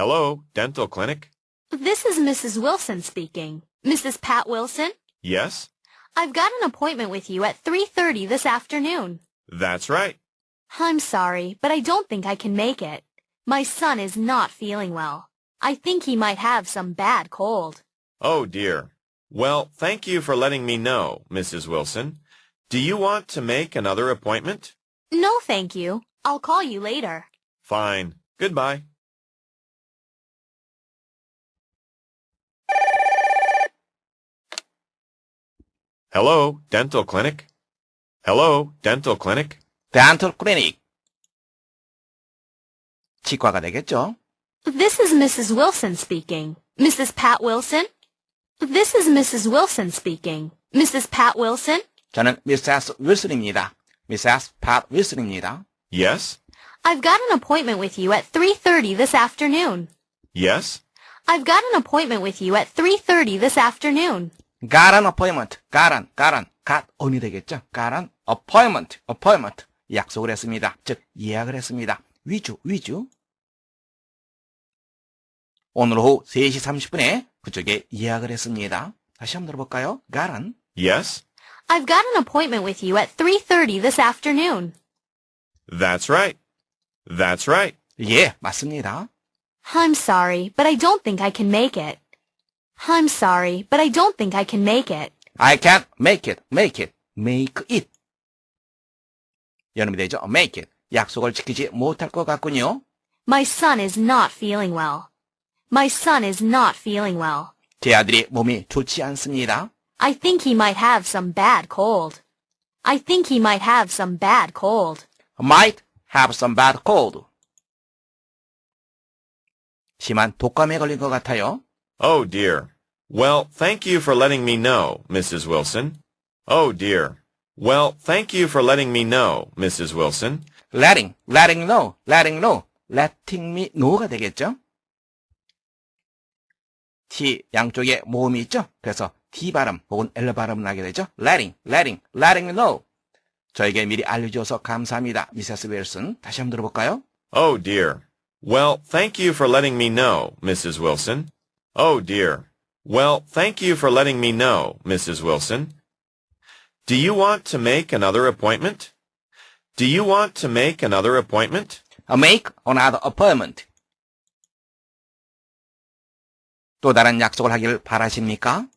Hello, dental clinic? This is Mrs. Wilson speaking. Mrs. Pat Wilson? Yes, I've got an appointment with you at 3.30 this afternoon. that's right. I'm sorry, but I don't think I can make it. My son is not feeling well. I think he might have some bad cold. Oh dear. Well, thank you for letting me know, Mrs. Wilson. Do you want to make another appointment? No, thank you. I'll call you later. Fine. Goodbye. Hello, dental clinic? Hello, dental clinic? 덴털 클리닉. 치과가 되겠죠? This is Mrs. Wilson speaking. Mrs. Pat Wilson? This is Mrs. Wilson speaking. Mrs. Pat Wilson? 저는 미세스 윌슨입니다. 미세스 팟 윌슨입니다. Yes? I've got an appointment with you at 3.30 this afternoon. Yes? I've got an appointment with you at 3.30 this afternoon. Got an appointment. got an, got an, got on이 되겠죠? got an appointment, appointment. 약속을 했습니다. 즉, 예약을 했습니다. 위주, 위주. 오늘 오후 3시 30분에 그쪽에 예약을 했습니다. 다시 한번 들어볼까요? got an, Yes? I've got an appointment with you at 3.30 this afternoon. That's right. That's right. 예, 맞습니다. I'm sorry, but I don't think I can make it. I'm sorry, but I don't think I can make it. I can't make it, make it, make it. 여름이 되죠? make it. 약속을 지키지 못할 것 같군요. My son is not feeling well. My son is not feeling well. 제 아들이 몸이 좋지 않습니다. I think he might have some bad cold. I think he might have some bad cold. might have some bad cold. 심한 독감에 걸린 것 같아요. Oh dear. Well, thank you for letting me know, Mrs. Wilson. Oh dear. Well, thank you for letting me know, Mrs. Wilson. letting, letting know, letting know, letting me know가 되겠죠? T 양쪽에 모음이 있죠? 그래서 T 발음 혹은 L 발음을 하게 되죠? letting, letting, letting me know. 저에게 미리 알려줘서 감사합니다. 미세스 윌슨. 다시 한번 들어볼까요? Oh dear. Well, thank you for letting me know, Mrs. Wilson. Oh dear. Well, thank you for letting me know, Mrs. Wilson. Do you want to make another appointment? Do you want to make another appointment? make another appointment. 또 다른 약속을 하길 바라십니까?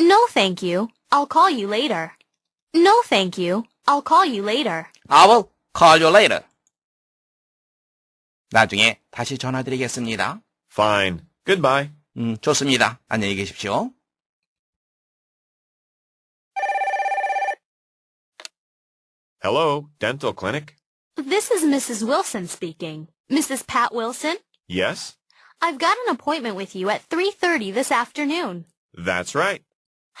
No, thank you. I'll call you later. No, thank you. I'll call you later. I will call you later. 나중에 다시 전화드리겠습니다. Fine. Goodbye. 음, 좋습니다. 안녕히 계십시오. Hello, dental clinic? This is Mrs. Wilson speaking. Mrs. Pat Wilson? Yes? I've got an appointment with you at 3.30 this afternoon. That's right.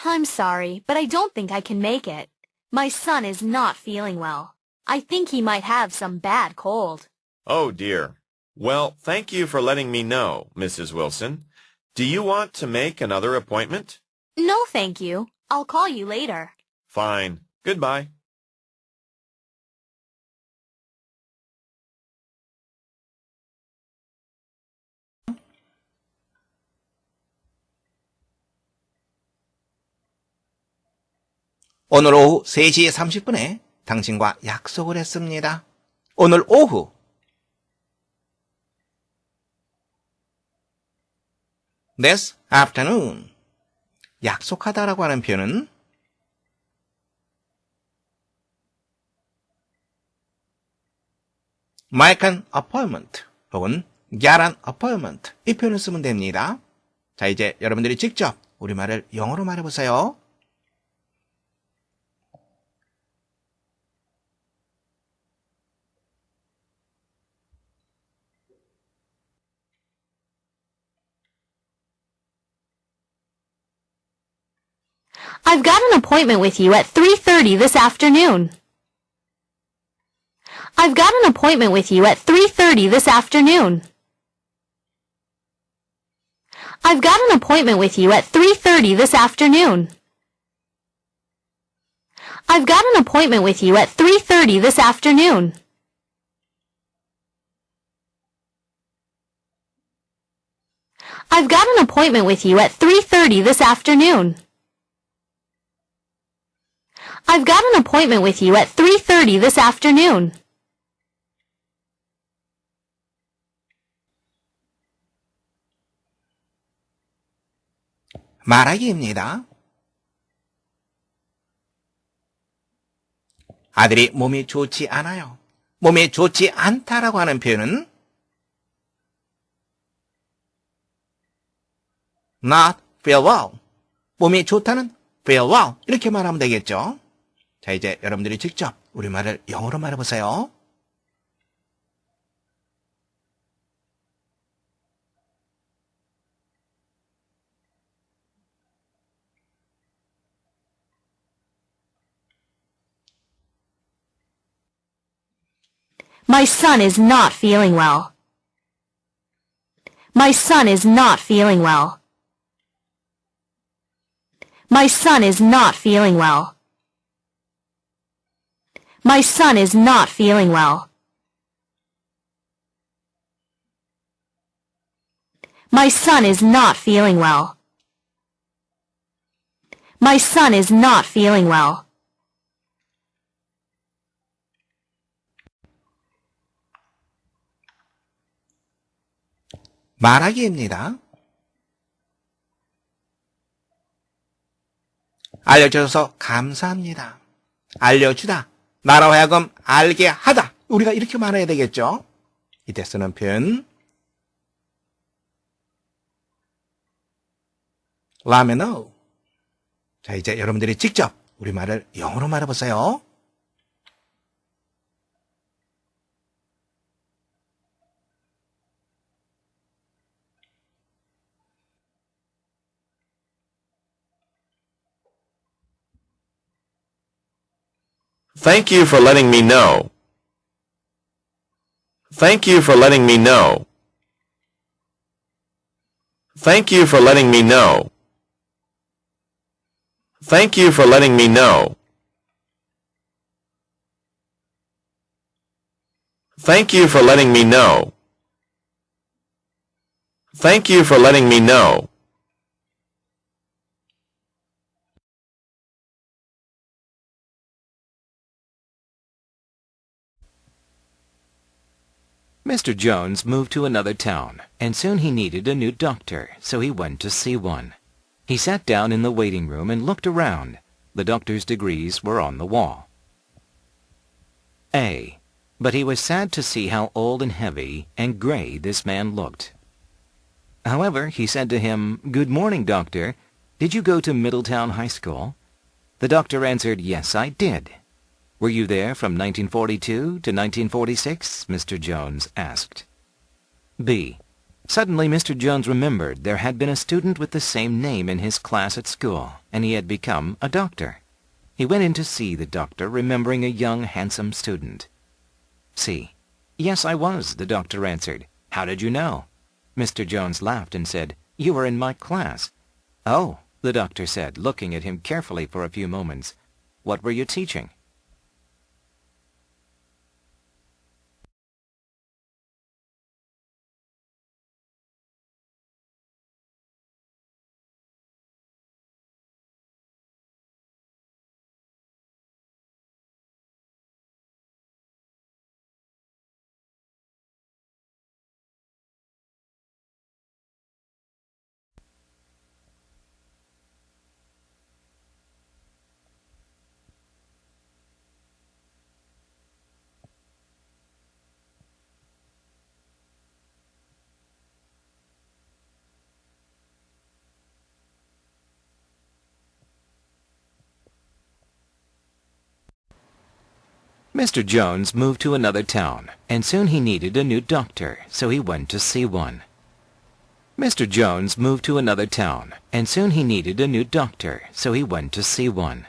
I'm sorry, but I don't think I can make it. My son is not feeling well. I think he might have some bad cold. Oh dear. Well, thank you for letting me know, Mrs. Wilson. Do you want to make another appointment? No, thank you. I'll call you later. Fine. Goodbye. 오늘 오후 3시 30분에 당신과 약속을 했습니다. 오늘 오후 this afternoon 약속하다라고 하는 표현은 make an appointment 혹은 get an appointment 이 표현을 쓰면 됩니다. 자 이제 여러분들이 직접 우리말을 영어로 말해보세요. I've got an appointment with you at 3.30 this afternoon. I've got an appointment with you at 3.30 this afternoon. I've got an appointment with you at 3.30 this afternoon. I've got an appointment with you at 3.30 this afternoon. I've got an appointment with you at 3.30 this afternoon. I've got an appointment with you at 3.30 this afternoon. 말하기입니다. 아들이 몸이 좋지 않아요. 몸이 좋지 않다라고 하는 표현은 not feel well. 몸이 좋다는 feel well. 이렇게 말하면 되겠죠. 자, 이제 여러분들이 직접 우리말을 영어로 말해보세요. My son is not feeling well. My son is not feeling well. My son is not feeling well. My son is not feeling well. My son is not feeling well. My son is not feeling well. 말하기입니다. 알려줘서 감사합니다. 알려주다. 나로 하여금 알게 하다. 우리가 이렇게 말해야 되겠죠? 이때 쓰는 표현. 라메노. 자, 이제 여러분들이 직접 우리말을 영어로 말해보세요. Thank you for letting me know. Thank you for letting me know. Thank you for letting me know. Thank you for letting me know. Thank you for letting me know. Thank you for letting me know. Mr. Jones moved to another town, and soon he needed a new doctor, so he went to see one. He sat down in the waiting room and looked around. The doctor's degrees were on the wall. A. But he was sad to see how old and heavy and gray this man looked. However, he said to him, Good morning, doctor. Did you go to Middletown High School? The doctor answered, Yes, I did. Were you there from 1942 to 1946? Mr. Jones asked. B. Suddenly Mr. Jones remembered there had been a student with the same name in his class at school, and he had become a doctor. He went in to see the doctor, remembering a young, handsome student. C. Yes, I was, the doctor answered. How did you know? Mr. Jones laughed and said, You were in my class. Oh, the doctor said, looking at him carefully for a few moments. What were you teaching? Mr. Jones moved to another town, and soon he needed a new doctor, so he went to see one. Mr. Jones moved to another town, and soon he needed a new doctor, so he went to see one.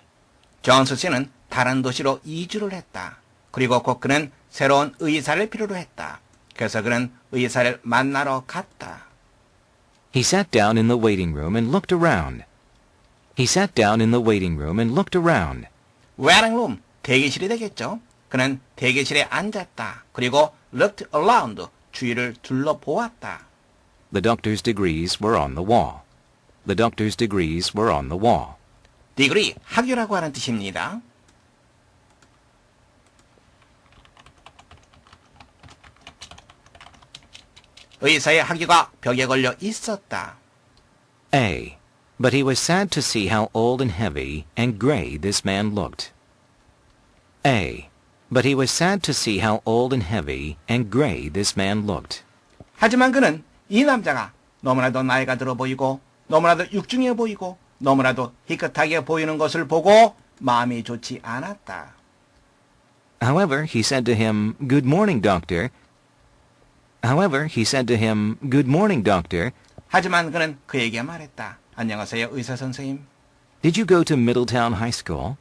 존스 씨는 다른 도시로 이주를 했다. 그리고 곧 그는 새로운 의사를 필요로 했다. 그래서 그는 의사를 만나러 갔다. He sat down in the waiting room and looked around. He sat down in the waiting room and looked around. 웨어링룸, 대기실이 되겠죠. 그는 대기실에 앉았다. 그리고 looked around, 주위를 둘러보았다. The doctor's degrees were on the wall. The doctor's degrees were on the wall. degree, 학위라고 하는 뜻입니다. 의사의 학위가 벽에 걸려 있었다. A. But he was sad to see how old and heavy and gray this man looked. A. But he was sad to see how old and heavy and gray this man looked. 하지만 그는 이 남자가 너무나도 나이가 들어 보이고 너무나도 육중해 보이고 너무나도 희끗하게 보이는 것을 보고 마음이 좋지 않았다. However, he said to him, Good morning, doctor. However, he said to him, Good morning, doctor. 하지만 그는 그에게 말했다. 안녕하세요, 의사 선생님. Did you go to Middletown High School?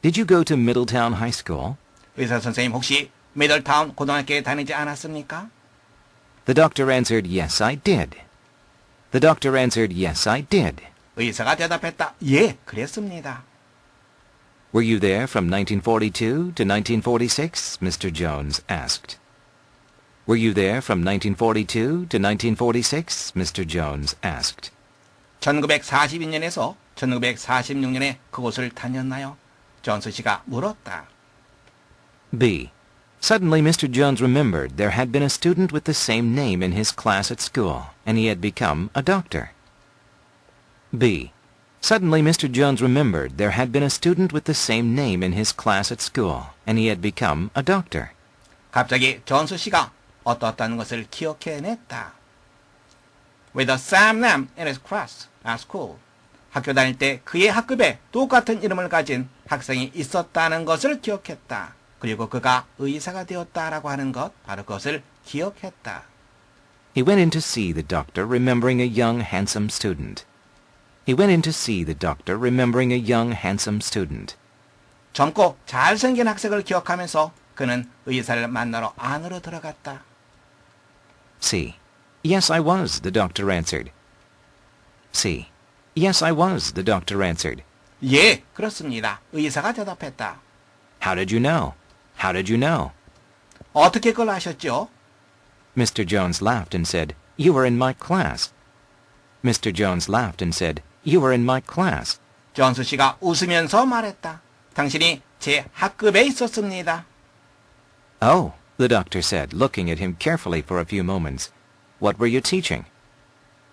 Did you go to Middletown High School? 의사 선생님 혹시 미들타운 고등학교에 다니지 않았습니까? The doctor answered, Yes, I did. The doctor answered, Yes, I did. 의사가 대답했다. 예, 그랬습니다. Were you there from 1942 to 1946? Mr. Jones asked. Were you there from 1942 to 1946? Mr. Jones asked. 1942년에서 1946년에 그곳을 다녔나요? 존스 씨가 물었다. B. Suddenly Mr. Jones remembered there had been a student with the same name in his class at school, and he had become a doctor. B. Suddenly Mr. Jones remembered there had been a student with the same name in his class at school, and he had become a doctor. 갑자기 존스 씨가 어떠었다는 것을 기억해냈다. With the same name in his class at school. 학교 다닐 때 그의 학급에 똑같은 이름을 가진 학생이 있었다는 것을 기억했다. 그리고 그가 의사가 되었다라고 하는 것, 바로 그것을 기억했다. He went in to see the doctor, remembering a young, handsome student. He went in to see the doctor, remembering a young, handsome student. 젊고 잘생긴 학생을 기억하면서 그는 의사를 만나러 안으로 들어갔다. C. Yes, I was, the doctor answered. C. Yes, I was, the doctor answered. 예, 그렇습니다. 의사가 대답했다. How did you know? How did you know? 어떻게 그걸 아셨죠? Mr. Jones laughed and said, You were in my class. Mr. Jones laughed and said, You were in my class. 존스 씨가 웃으면서 말했다. 당신이 제 학급에 있었습니다. Oh, the doctor said, looking at him carefully for a few moments. What were you teaching?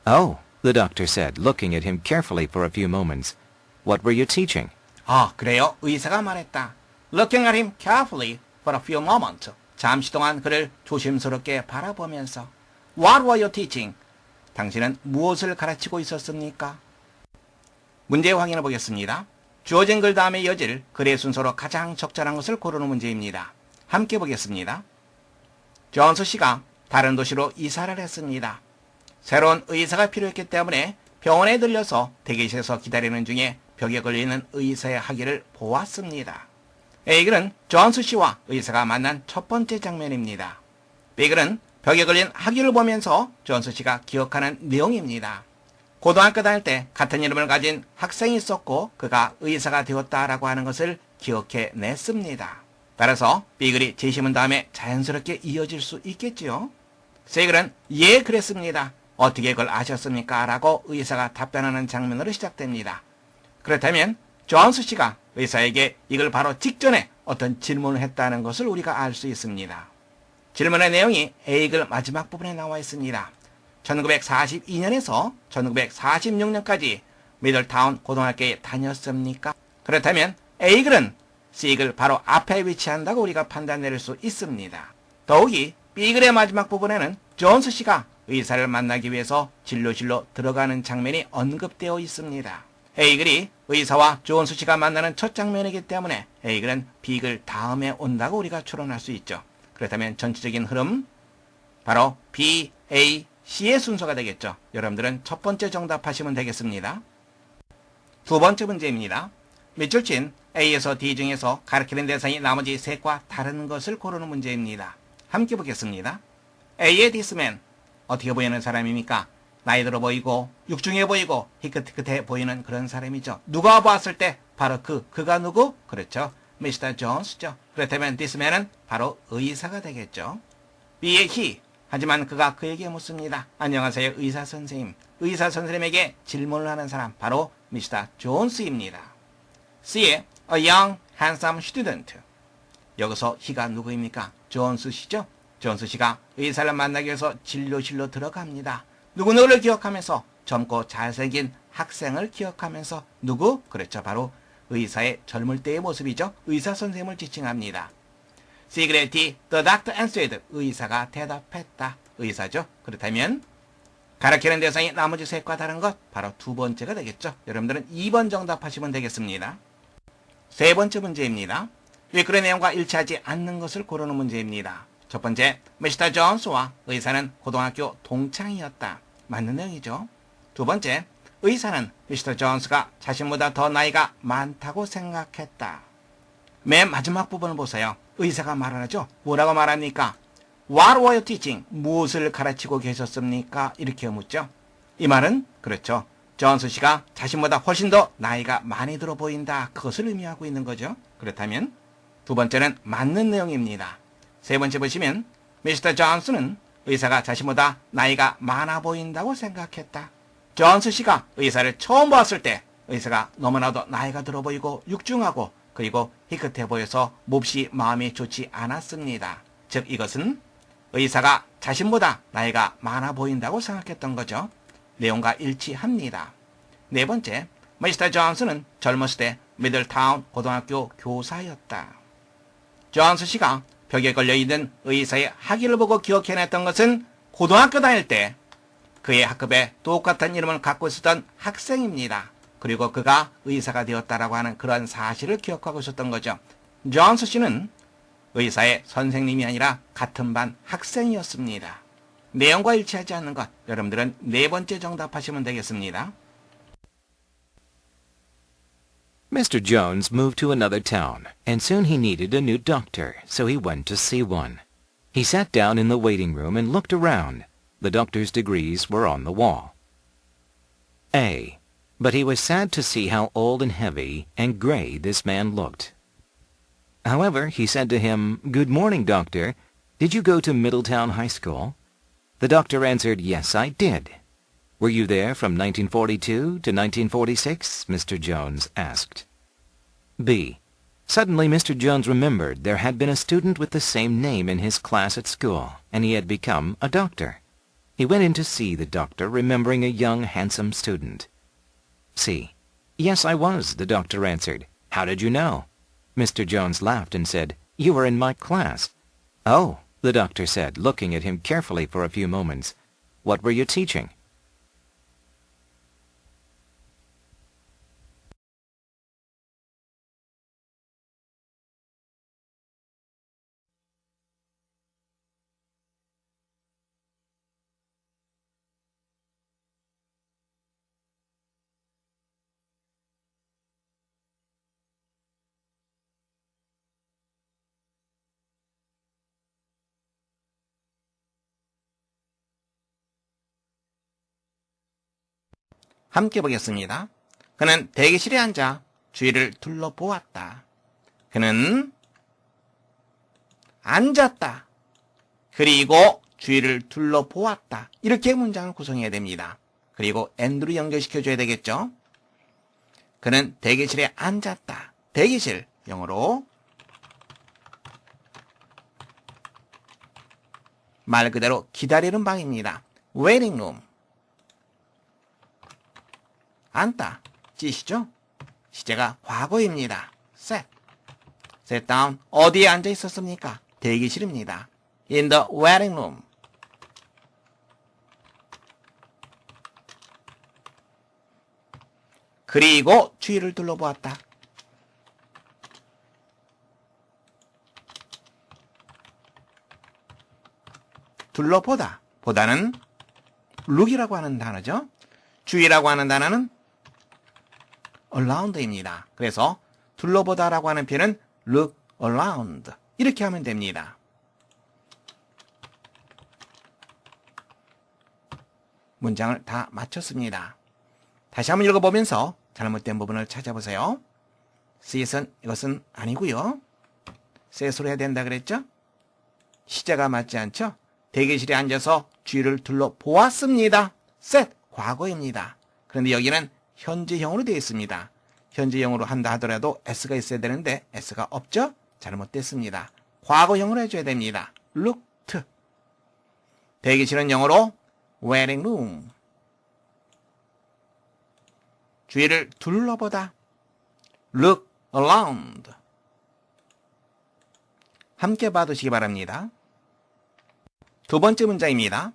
Oh, the doctor said, looking at him carefully for a few moments. What were you teaching? 아, 그래요? 의사가 말했다. Looking at him carefully for a few moments. 잠시 동안 그를 조심스럽게 바라보면서 What were you teaching? 당신은 무엇을 가르치고 있었습니까? 문제 확인해 보겠습니다. 주어진 글 다음에 이어질 글의 순서로 가장 적절한 것을 고르는 문제입니다. 함께 보겠습니다. 존스 씨가 다른 도시로 이사를 했습니다. 새로운 의사가 필요했기 때문에 병원에 들려서 대기실에서 기다리는 중에 벽에 걸리는 의사의 학위를 보았습니다. A글은 존스 씨와 의사가 만난 첫 번째 장면입니다. B글은 벽에 걸린 학위를 보면서 존스 씨가 기억하는 내용입니다. 고등학교 다닐 때 같은 이름을 가진 학생이 있었고 그가 의사가 되었다라고 하는 것을 기억해 냈습니다. 따라서 B글이 제시문 다음에 자연스럽게 이어질 수 있겠지요. C글은 예 그랬습니다. 어떻게 그걸 아셨습니까? 라고 의사가 답변하는 장면으로 시작됩니다. 그렇다면 존스 씨가 의사에게 이걸 바로 직전에 어떤 질문을 했다는 것을 우리가 알 수 있습니다. 질문의 내용이 A글 마지막 부분에 나와 있습니다. 1942년에서 1946년까지 미들타운 고등학교에 다녔습니까? 그렇다면 A글은 C글 바로 앞에 위치한다고 우리가 판단 내릴 수 있습니다. 더욱이 B글의 마지막 부분에는 존스 씨가 의사를 만나기 위해서 진료실로 들어가는 장면이 언급되어 있습니다. A글이 의사와 존스 씨가 만나는 첫 장면이기 때문에 A글은 B글 다음에 온다고 우리가 추론할 수 있죠. 그렇다면 전체적인 흐름 바로 B, A, C의 순서가 되겠죠. 여러분들은 첫 번째 정답하시면 되겠습니다. 두 번째 문제입니다. 밑줄 친 A에서 D 중에서 가르치는 대상이 나머지 셋과 다른 것을 고르는 문제입니다. 함께 보겠습니다. A의 디스맨 어떻게 보이는 사람입니까? 나이 들어 보이고 육중해 보이고 희끗희끗해 보이는 그런 사람이죠. 누가 봤을 때 바로 그 그가 누구? 그렇죠. 미스터 존스죠. 그렇다면 디스맨은 바로 의사가 되겠죠. B의 he 하지만 그가 그에게 묻습니다. 안녕하세요, 의사 선생님. 의사 선생님에게 질문을 하는 사람, 바로 미스터 존스입니다. C의 a young, handsome student. 여기서 희가 누구입니까? 존스 씨죠? 존스 씨가 의사를 만나기 위해서 진료실로 들어갑니다. 누구누구를 기억하면서 젊고 잘생긴 학생을 기억하면서 누구? 그렇죠. 바로 의사의 젊을 때의 모습이죠. 의사 선생님을 지칭합니다. 시그레티, the doctor answered. 의사가 대답했다. 의사죠. 그렇다면 가르치는 대상이 나머지 셋과 다른 것 바로 두 번째가 되겠죠. 여러분들은 2번 정답하시면 되겠습니다. 세 번째 문제입니다. 윗글의 내용과 일치하지 않는 것을 고르는 문제입니다. 첫 번째, 미스터 존스와 의사는 고등학교 동창이었다. 맞는 내용이죠. 두 번째, 의사는 미스터 존스가 자신보다 더 나이가 많다고 생각했다. 맨 마지막 부분을 보세요. 의사가 말하죠. 뭐라고 말합니까? What were you teaching? 무엇을 가르치고 계셨습니까? 이렇게 묻죠. 이 말은 그렇죠. 존스 씨가 자신보다 훨씬 더 나이가 많이 들어 보인다. 그것을 의미하고 있는 거죠. 그렇다면 두 번째는 맞는 내용입니다. 세 번째 보시면 미스터 존스는 의사가 자신보다 나이가 많아 보인다고 생각했다. 존스 씨가 의사를 처음 보았을 때 의사가 너무나도 나이가 들어 보이고 육중하고 그리고 희끗해 보여서 몹시 마음이 좋지 않았습니다. 즉 이것은 의사가 자신보다 나이가 많아 보인다고 생각했던 거죠. 내용과 일치합니다. 네 번째, 미스터 존스는 젊었을 때 미들타운 고등학교 교사였다. 존스 씨가 벽에 걸려있는 의사의 학위를 보고 기억해냈던 것은 고등학교 다닐 때 그의 학급에 똑같은 이름을 갖고 있었던 학생입니다. 그리고 그가 의사가 되었다라고 하는 그런 사실을 기억하고 있었던 거죠. 존스 씨는 의사의 선생님이 아니라 같은 반 학생이었습니다. 내용과 일치하지 않는 것, 여러분들은 네 번째 정답하시면 되겠습니다. Mr. Jones moved to another town, and soon he needed a new doctor, so he went to see one. He sat down in the waiting room and looked around. The doctor's degrees were on the wall. A. But he was sad to see how old and heavy and gray this man looked. However, he said to him, Good morning, doctor. Did you go to Middletown High School? The doctor answered, Yes, I did. Were you there from 1942 to 1946? Mr. Jones asked. B. Suddenly Mr. Jones remembered there had been a student with the same name in his class at school, and he had become a doctor. He went in to see the doctor, remembering a young, handsome student. C. Yes, I was, the doctor answered. How did you know? Mr. Jones laughed and said, You were in my class. Oh, the doctor said, looking at him carefully for a few moments. What were you teaching? 함께 보겠습니다. 그는 대기실에 앉아 주위를 둘러보았다. 그는 앉았다. 그리고 주위를 둘러보았다. 이렇게 문장을 구성해야 됩니다. 그리고 앤드로 연결시켜줘야 되겠죠? 그는 대기실에 앉았다. 대기실, 영어로 말 그대로 기다리는 방입니다. waiting room. 앉다. 찌시죠? 시제가 과거입니다. set. set down. 어디에 앉아 있었습니까? 대기실입니다. in the waiting room. 그리고 주위를 둘러보았다. 둘러보다. 보다는 look이라고 하는 단어죠. 주위라고 하는 단어는 around입니다. 그래서 둘러보다라고 하는 표현은 look around 이렇게 하면 됩니다. 문장을 다 마쳤습니다. 다시 한번 읽어보면서 잘못된 부분을 찾아보세요. sit은 이것은 아니고요. 셋으로 해야 된다 그랬죠? 시제가 맞지 않죠? 대기실에 앉아서 주위를 둘러보았습니다. set 과거입니다. 그런데 여기는 현재형으로 되어 있습니다. 현재형으로 한다 하더라도 s가 있어야 되는데 s가 없죠? 잘못됐습니다. 과거형으로 해줘야 됩니다. looked 대기실은 영어로 waiting room 주위를 둘러보다 look around 함께 봐두시기 바랍니다. 두 번째 문장입니다.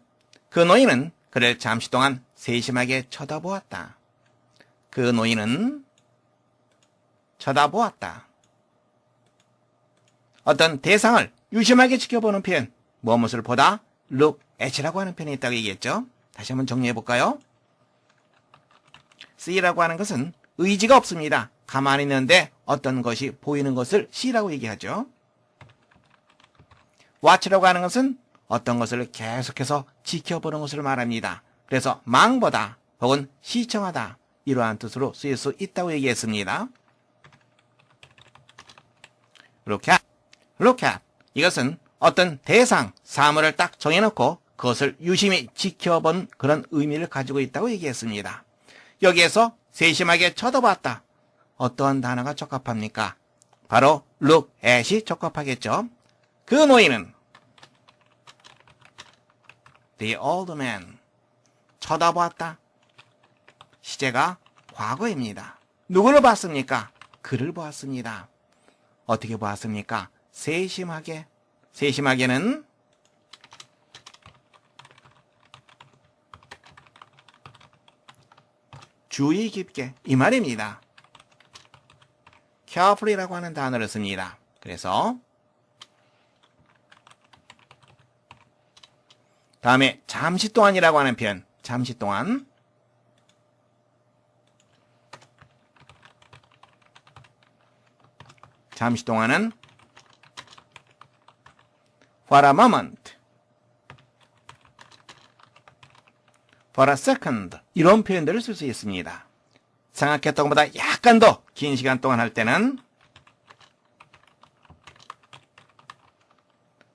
그 노인은 그를 잠시 동안 세심하게 쳐다보았다. 그 노인은 쳐다보았다. 어떤 대상을 유심하게 지켜보는 표현, 무엇을 보다 look at이라고 하는 표현이 있다고 얘기했죠. 다시 한번 정리해 볼까요? see라고 하는 것은 의지가 없습니다. 가만히 있는데 어떤 것이 보이는 것을 see라고 얘기하죠. watch라고 하는 것은 어떤 것을 계속해서 지켜보는 것을 말합니다. 그래서 망보다 혹은 시청하다 이러한 뜻으로 쓰일 수 있다고 얘기했습니다. look at, look at 이것은 어떤 대상, 사물을 딱 정해놓고 그것을 유심히 지켜본 그런 의미를 가지고 있다고 얘기했습니다. 여기에서 세심하게 쳐다봤다. 어떠한 단어가 적합합니까? 바로 look at이 적합하겠죠. 그 노인은 The old man 쳐다보았다. 시제가 과거입니다. 누구를 봤습니까? 그를 보았습니다. 어떻게 보았습니까? 세심하게. 세심하게는 주의 깊게 이 말입니다. carefully라고 하는 단어를 씁니다. 그래서 다음에 잠시 동안이라고 하는 표현 잠시 동안 잠시 동안은 for a moment for a second 이런 표현들을 쓸 수 있습니다. 생각했던 것보다 약간 더 긴 시간 동안 할 때는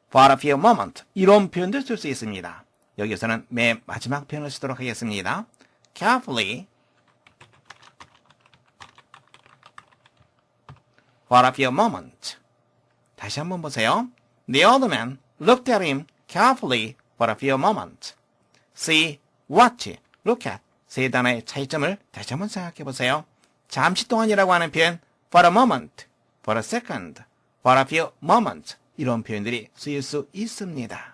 for a few moment 이런 표현들 쓸수 있습니다. 여기서는 맨 마지막 표현을 쓰도록 하겠습니다. carefully for a few moments 다시 한번 보세요. The old man looked at him carefully for a few moments. See, watch, look at 세 단어의 차이점을 다시 한번 생각해 보세요. 잠시 동안이라고 하는 표현 for a moment, for a second, for a few moments 이런 표현들이 쓰일 수 있습니다.